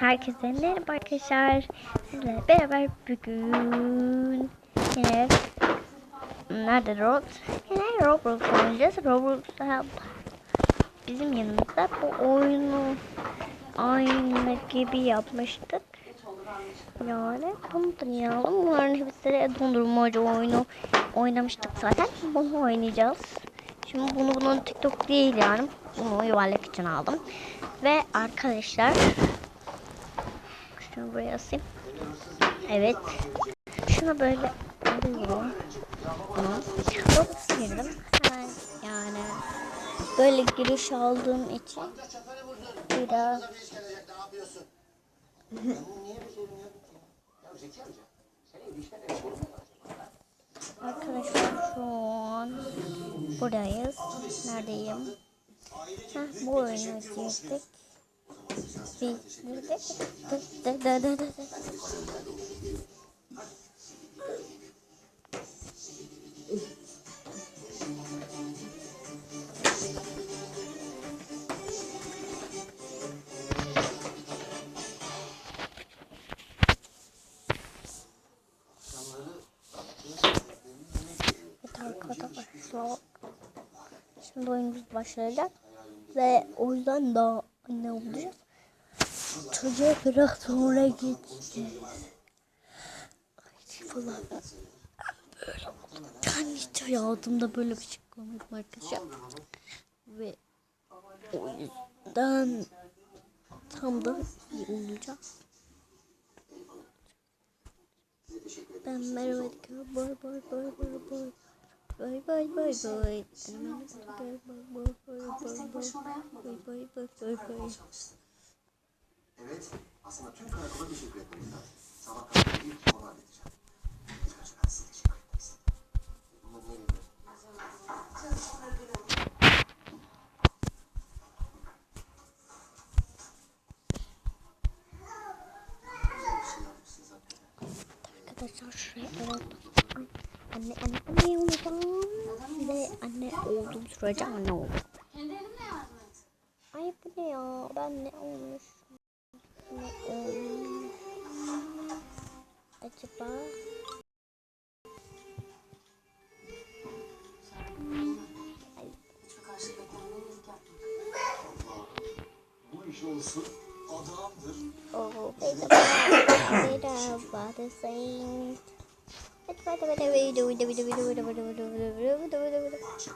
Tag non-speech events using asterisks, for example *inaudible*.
Herkese merhaba arkadaşlar. Sizlerle beraber bugün yine nerede Roblox? Yine Roblox oynayacağız. Roblox'ta bizim yanımızda bu oyunu aynı gibi yapmıştık. Yani bunu oynayalım. Bunların hepsi dondurmacı oyunu oynamıştık zaten. Bunu oynayacağız. Şimdi bunu bunun TikTok değil yani. Bunu yuvarlak için aldım. Ve arkadaşlar şunu buraya asayım. Evet. Şunu böyle alıyorum. Bunu. Girdim. Yani böyle giriş aldığım için biraz *laughs* Arkadaşlar buradayız. Neredeyim? Heh, bu oyuna girdik. Bir, bir de, dı, dı, dı, dı, dı, dı. Arkadaşlar. Şimdi oyunumuz başlayacak. Ve o yüzden daha ne olacağız? Çocuğa biraz sonra geçeceğiz. Ay falan. Böyle oldu. Ben hiç hayatımda böyle bir şey görmedim arkadaşlar. Ve o yüzden tam da iyi olacak. Ben merhaba dikkat. Boy boy boy boy boy. Bay bay bay bay. Evet, aslında tüm karakola teşekkür etmemiz lazım. Sabah karakola ilk kim onu halledeceğim. İlk önce ben size teşekkür etmek istedim. Bunu ne bilmiyorum. Arkadaşlar şuraya anne anne anne anne anne olduğum sürece anne et. Ay bu ne ya? Ben ne olmuş? Ne olmuş? Acaba? Olsun adamdır. Oh, merhaba same. Hadi hadi hadi hadi hadi hadi hadi hadi hadi hadi hadi 小。